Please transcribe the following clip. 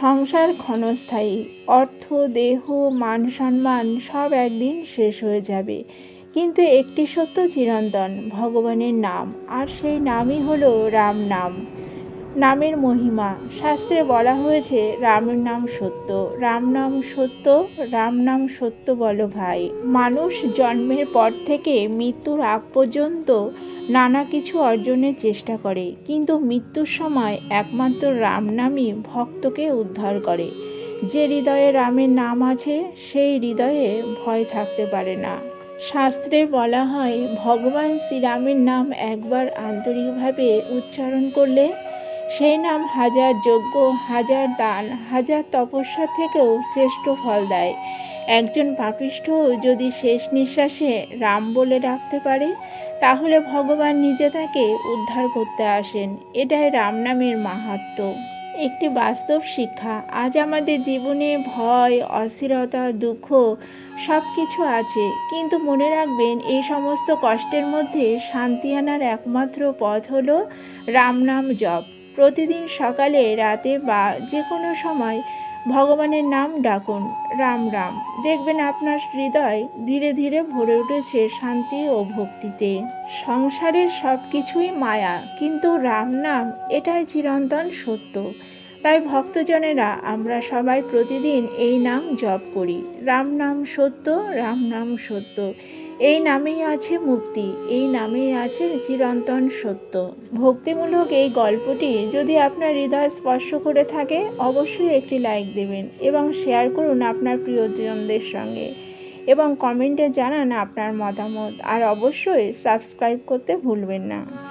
সংসার ক্ষণস্থায়ী। অর্থ, দেহ, মান সম্মান সব একদিন শেষ হয়ে যাবে। কিন্তু একটি সত্য চিরন্তন, ভগবানের নাম। আর সেই নামই হলো রাম নাম। নামের মহিমা। শাস্ত্রে বলা হয়েছে, রামের নাম সত্য। রাম নাম সত্য, রাম নাম সত্য বলো ভাই। মানুষ জন্মের পর থেকে মৃত্যুর আগ পর্যন্ত নানা কিছু অর্জনের চেষ্টা করে। কিন্তু মৃত্যুর সময় একমাত্র রাম নামই ভক্তকে উদ্ধার করে। যে হৃদয়ে রামের নাম আছে, সেই হৃদয়ে ভয় থাকতে পারে না। শাস্ত্রে বলা হয়, ভগবান শ্রীরামের নাম একবার আন্তরিকভাবে উচ্চারণ করলে সেই নাম হাজার যজ্ঞ, হাজার দান, হাজার তপস্যা থেকেও শ্রেষ্ঠ ফল দেয়। একজন পাপিষ্ঠ যদি শেষ নিঃশ্বাসে রাম বলে ডাকতে পারে, তাহলে ভগবান নিজে তাকে উদ্ধার করতে আসেন। এটাই রাম নামের মাহাত্ম্য একটি বাস্তব শিক্ষা, আজ আমাদের জীবনে ভয়, অস্থিরতা, দুঃখ সব কিছু আছে, কিন্তু মনে রাখবেন এই সমস্ত কষ্টের মধ্যে শান্তি আনার একমাত্র পথ হলো রাম নাম জপ। প্রতিদিন সকালে, রাতে বা যে কোনো সময় ভগবানের নাম ডাকুন। রাম রাম। দেখবেন আপনার হৃদয় ধীরে ধীরে ভরে উঠেছে শান্তি ও ভক্তিতে। সংসারের সব কিছুই মায়া, কিন্তু রাম, নাম এটাই চিরন্তন সত্য। তাই ভক্তজনেরা, আমরা সবাই প্রতিদিন এই নাম জপ করি। রাম, নাম সত্য, রাম, নাম সত্য। এই নামেই আছে মুক্তি, এই নামেই আছে চিরন্তন সত্য। ভক্তিমূলক এই গল্পটি যদি আপনার হৃদয় স্পর্শ করে থাকে, অবশ্যই একটি লাইক দেবেন এবং শেয়ার করুন আপনার প্রিয়জনদের সঙ্গে এবং কমেন্টে জানান আপনার মতামত। আর অবশ্যই সাবস্ক্রাইব করতে ভুলবেন না।